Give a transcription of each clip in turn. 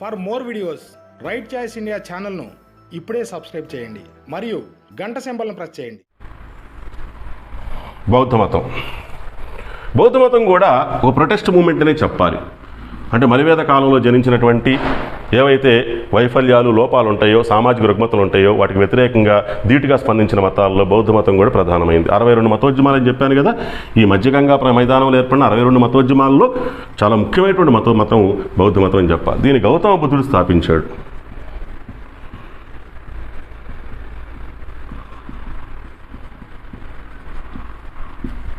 For more videos Right Choice India ఛానల్ను ఇప్పుడే subscribe చేయండి. మరియు గంట సింబల్ను ప్రెస్ చేయండి. బౌద్ధ మతం. బౌద్ధ మతం కూడా ఒక ప్రొటెస్ట్ మూమెంట్ అనే చెప్పాలి. అంటే మలివేద కాలంలో జనించినటువంటి ఏవైతే వైఫల్యాలు లోపాలు ఉంటాయో సామాజిక రుగ్మతలు ఉంటాయో వాటికి వ్యతిరేకంగా ధీటుగా స్పందించిన మతాల్లో బౌద్ధ మతం కూడా ప్రధానమైంది. అరవై రెండు మతోద్యమాలు అని చెప్పాను కదా ఈ మధ్యగంగా ప్ర- మైదానంలో ఏర్పడిన అరవై రెండు మతోద్యమాల్లో చాలా ముఖ్యమైనటువంటి మతో మతం బౌద్ధ మతం అని చెప్పాలి. దీన్ని గౌతమ బుద్ధుడు స్థాపించాడు.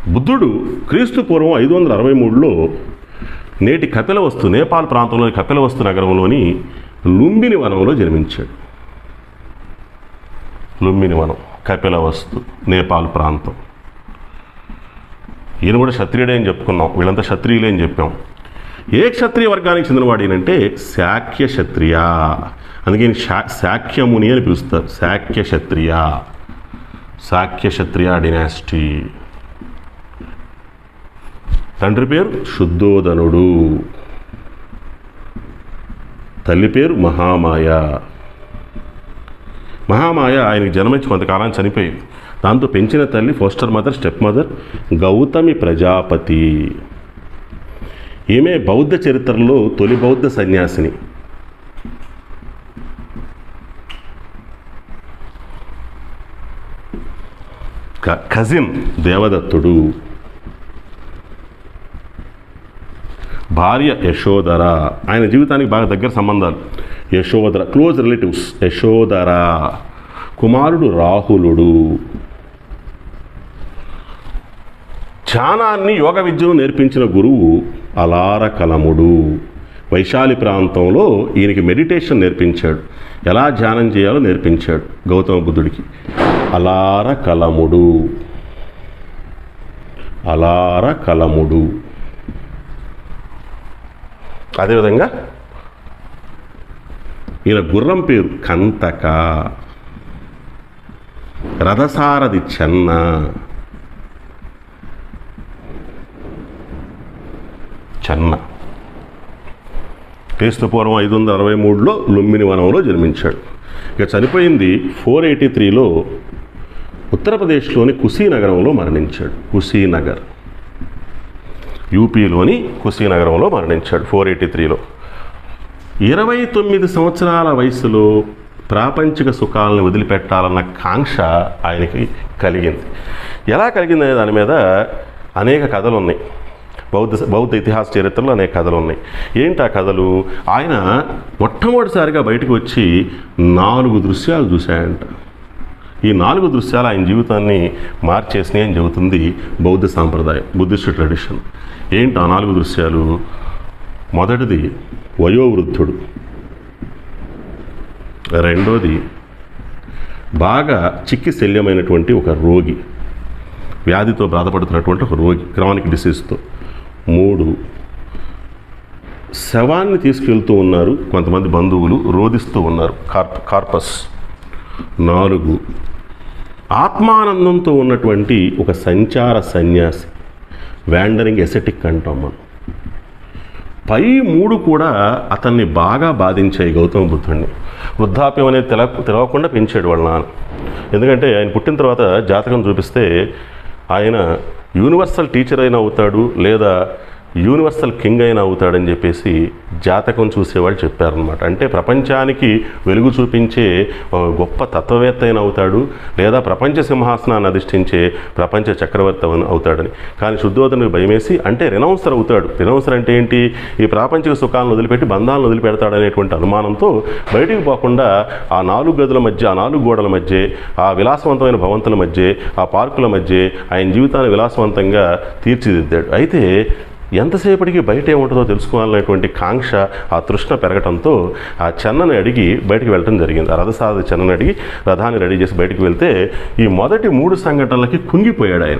బుద్ధుడు క్రీస్తు పూర్వం ఐదు వందల అరవై మూడులో నేటి కపిలవస్తు నేపాల్ ప్రాంతంలోని కపిలవస్తు నగరంలోని లుంబిని వనంలో జన్మించాడు. లుంబిని వనం కపిలవస్తు నేపాల్ ప్రాంతం. ఈయన కూడా క్షత్రియుడే అని చెప్పుకున్నాం. వీళ్ళంతా క్షత్రియులే అని చెప్పాం. ఏ క్షత్రియ వర్గానికి చెందినవాడు ఈయనంటే శాక్య క్షత్రియ. అందుకే ఈయన శాక్యముని అని పిలుస్తారు. శాక్య క్షత్రియ. శాక్య క్షత్రియ డినాసిటీ తండ్రి పేరు శుద్ధోదనుడు. తల్లి పేరు మహామాయ. మహామాయ ఆయనకి జన్మించి కొంతకాలం చనిపోయింది. దాంతో పెంచిన తల్లి foster mother step mother Gautami Prajapati. ఈమె బౌద్ధ చరిత్రలో తొలి బౌద్ధ సన్యాసిని. క- కజిన్ దేవదత్తుడు. భార్య యశోధర. ఆయన జీవితానికి బాగా దగ్గర సంబంధాలు. Yashodhara close relatives. యశోధర కుమారుడు రాహులుడు. ధ్యానాన్ని యోగ విద్యను నేర్పించిన గురువు అలారకలముడు వైశాలి ప్రాంతంలో ఈయనకి మెడిటేషన్ నేర్పించాడు. ఎలా ధ్యానం చేయాలో నేర్పించాడు గౌతమ బుద్ధుడికి. అలారకలముడు అలారకలముడు అదేవిధంగా ఈయన గుర్రం పేరు కంతక. రథసారథి చెన్న. చెన్న. క్రీస్తుపూర్వం ఐదు వందల అరవై మూడులో లుంబిని వనంలో జన్మించాడు. ఇక చనిపోయింది ఫోర్ ఎయిటీ త్రీలో ఉత్తరప్రదేశ్లోని కుశీనగరంలో మరణించాడు. కుశీనగర్ యూపీలోని కుశీనగరంలో మరణించాడు ఫోర్ ఎయిటీ త్రీలో. ఇరవై తొమ్మిది సంవత్సరాల వయసులో ప్రాపంచిక సుఖాలను వదిలిపెట్టాలన్న కాంక్ష ఆయనకి కలిగింది. ఎలా కలిగిందనే దాని మీద అనేక కథలు ఉన్నాయి బౌద్ధ బౌద్ధ ఇతిహాస చరిత్రలో అనేక కథలు ఉన్నాయి ఏంటి ఆ కథలు? ఆయన మొట్టమొదటిసారిగా బయటకు వచ్చి నాలుగు దృశ్యాలు చూశాయంట ఈ నాలుగు దృశ్యాలు ఆయన జీవితాన్ని మార్చేసినాయి అని చెబుతుంది బౌద్ధ సాంప్రదాయం బుద్ధిస్ట్ ట్రెడిషన్. ఏంటి ఆ నాలుగు దృశ్యాలు? మొదటిది వయోవృద్ధుడు. రెండోది బాగా చిక్కి శల్యమైనటువంటి ఒక రోగి వ్యాధితో బాధపడుతున్నటువంటి ఒక రోగి క్రానిక్ డిసీజ్తో. మూడు శవాన్ని తీసుకెళ్తూ ఉన్నారు కొంతమంది బంధువులు రోధిస్తూ ఉన్నారు కార్ కార్పస్. నాలుగు ఆత్మానందంతో ఉన్నటువంటి ఒక సంచార సన్యాసి వ్యాండరింగ్ ఎసెటిక్ అంటాం మనం. పై మూడు కూడా అతన్ని బాగా బాధించాయి గౌతమ బుద్ధుడిని వృద్ధాప్యం అనేది తెల తెలవకుండా పెంచాడు వాళ్ళ నాన్న. ఎందుకంటే ఆయన పుట్టిన తర్వాత జాతకం చూపిస్తే ఆయన యూనివర్సల్ టీచర్ అయినా అవుతాడు లేదా యూనివర్సల్ కింగ్ అయిన అవుతాడని చెప్పేసి జాతకం చూసేవాళ్ళు చెప్పారనమాట అంటే ప్రపంచానికి వెలుగు చూపించే గొప్ప తత్వవేత్త అయిన అవుతాడు లేదా ప్రపంచ సింహాసనాన్ని అధిష్ఠించే ప్రపంచ చక్రవర్తి అవుతాడని. కానీ శుద్ధోధనుడు భయమేసి అంటే రినౌన్సర్ అవుతాడు. రినౌన్సర్ అంటే ఏంటి? ఈ ప్రాపంచిక సుఖాలను వదిలిపెట్టి బంధాలను వదిలిపెడతాడనేటువంటి అనుమానంతో బయటికి పోకుండా ఆ నాలుగు గదుల మధ్య ఆ నాలుగు గోడల మధ్య ఆ విలాసవంతమైన భవంతుల మధ్య ఆ పార్కుల మధ్య ఆయన జీవితాన్ని విలాసవంతంగా తీర్చిదిద్దాడు. అయితే ఎంతసేపటికి బయట ఏముంటుందో తెలుసుకోవాలనేటువంటి కాంక్ష ఆ తృష్ణ పెరగటంతో ఆ చెన్నని అడిగి బయటికి వెళ్ళటం జరిగింది. ఆ రథసారథి చెన్నని అడిగి రథాన్ని రెడీ చేసి బయటికి వెళ్తే ఈ మొదటి మూడు సంఘటనలకి కుంగిపోయాడు ఆయన.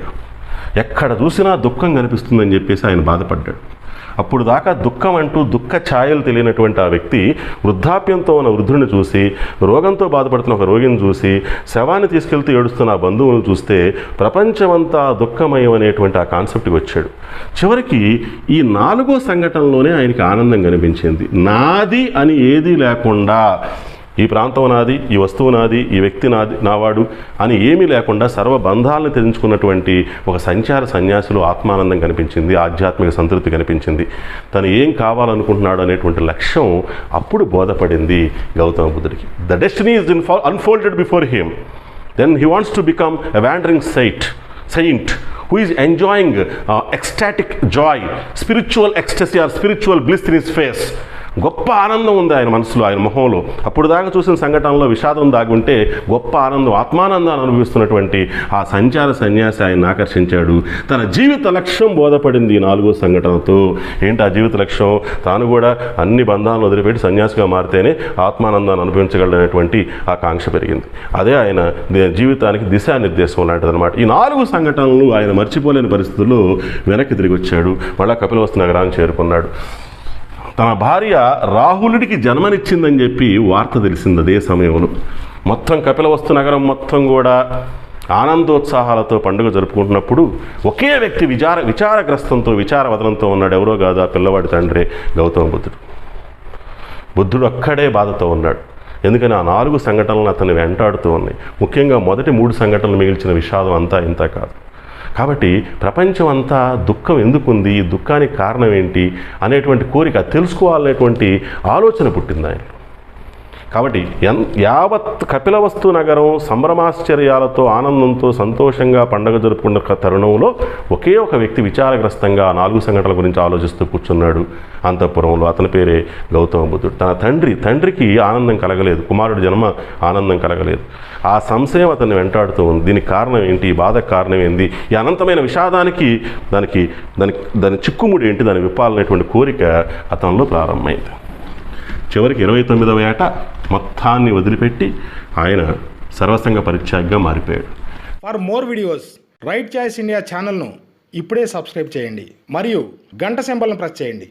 ఎక్కడ చూసినా దుఃఖం కనిపిస్తుందని చెప్పేసి ఆయన బాధపడ్డాడు. అప్పుడు దాకా దుఃఖం అంటూ దుఃఖ ఛాయలు తెలియనటువంటి ఆ వ్యక్తి వృద్ధాప్యంతో ఉన్న వృద్ధుడిని చూసి రోగంతో బాధపడుతున్న ఒక రోగిని చూసి శవాన్ని తీసుకెళ్తూ ఏడుస్తున్న ఆ బంధువులను చూస్తే ప్రపంచమంతా దుఃఖమయం అనేటువంటి ఆ కాన్సెప్ట్కి వచ్చాడు. చివరికి ఈ నాలుగో సంఘటనలోనే ఆయనకి ఆనందం కనిపించింది. నాది అని ఏదీ లేకుండా ఈ ప్రాంతం నాది ఈ వస్తువు నాది ఈ వ్యక్తి నాది నావాడు అని ఏమీ లేకుండా సర్వ బంధాలను ఒక సంచార సన్యాసిలో ఆత్మానందం కనిపించింది ఆధ్యాత్మిక సంతృప్తి కనిపించింది. తను ఏం కావాలనుకుంటున్నాడు అనేటువంటి లక్ష్యం అప్పుడు బోధపడింది Gautama బుద్ధుడికి. The destiny is in unfolded before him then he wants to become a wandering sight saint who is enjoying ecstatic joy spiritual spiritual or spiritual bliss in in face. గొప్ప ఆనందం ఉంది ఆయన మనసులో ఆయన మొహంలో. అప్పుడు దాకా చూసిన సంఘటనలో విషాదం దాగుంటే గొప్ప ఆనందం ఆత్మానందాన్ని అనుభవిస్తున్నటువంటి ఆ సంచార సన్యాసి ఆయన ఆకర్షించాడు. తన జీవిత లక్ష్యం బోధపడింది ఈ నాలుగో సంఘటనతో. ఏంటి ఆ జీవిత లక్ష్యం? తాను కూడా అన్ని బంధాలను వదిలిపెట్టి సన్యాసిగా మారితేనే ఆత్మానందాన్ని అనుభవించగలనేటువంటి ఆ కాంక్ష పెరిగింది. అదే ఆయన జీవితానికి దిశానిర్దేశం లాంటిది అనమాట ఈ నాలుగు సంఘటనలు ఆయన మర్చిపోలేని పరిస్థితుల్లో వెనక్కి తిరిగి వచ్చాడు. మళ్ళా కపిలవస్తు నగరాన్ని చేరుకున్నాడు. తన భార్య రాహులుడికి జన్మనిచ్చిందని చెప్పి వార్త తెలిసింది అదే సమయంలో. మొత్తం కపిలవస్తు నగరం మొత్తం కూడా ఆనందోత్సాహాలతో పండుగ జరుపుకుంటున్నప్పుడు ఒకే వ్యక్తి విచార విచారగ్రస్తంతో విచారవదనంతో ఉన్నాడు. ఎవరో కాదు ఆ పిల్లవాడి తండ్రి గౌతమ బుద్ధుడు. బుద్ధుడు అక్కడే బాధతో ఉన్నాడు. ఎందుకని ఆ నాలుగు సంఘటనలు అతన్ని వెంటాడుతూ ఉన్నాయి. ముఖ్యంగా మొదటి మూడు సంఘటనలు మిగిల్చిన విషాదం అంతా ఇంత కాదు. కాబట్టి ప్రపంచం అంతా దుఃఖం ఎందుకుంది? ఈ దుఃఖానికి కారణం ఏంటి? అనేటువంటి కోరిక తెలుసుకోవాలనేటువంటి ఆలోచన పుట్టింది ఆయనలో. కాబట్టి ఎన్ యావత్ కపిలవస్తు నగరం సంభ్రమాశ్చర్యాలతో ఆనందంతో సంతోషంగా పండగ జరుపుకున్న తరుణంలో ఒకే ఒక వ్యక్తి విచారగ్రస్తంగా నాలుగు సంఘటనల గురించి ఆలోచిస్తూ కూర్చున్నాడు. అంతఃపురంలో అతని పేరే గౌతమ బుద్ధుడు. తన తండ్రి తండ్రికి ఆనందం కలగలేదు. కుమారుడి జన్మ ఆనందం కలగలేదు. ఆ సంశయం అతన్ని వెంటాడుతూ ఉంది. దీనికి కారణం ఏంటి? ఈ బాధకు కారణం ఏంటి ఈ అనంతమైన విషాదానికి దానికి దానికి దాని చిక్కుముడి ఏంటి? దాని విప్పాలనేటువంటి కోరిక అతనిలో ప్రారంభమైంది. చివరికి ఇరవై తొమ్మిదవ ఏట మొత్తాన్ని వదిలిపెట్టి ఆయన సర్వసంగ పరిత్యాగ్గా మారిపోయాడు. For more videos Right Choice India ఛానల్ను ఇప్పుడే సబ్స్క్రైబ్ చేయండి. మరియు గంట సింబల్ను ప్రెస్ చేయండి.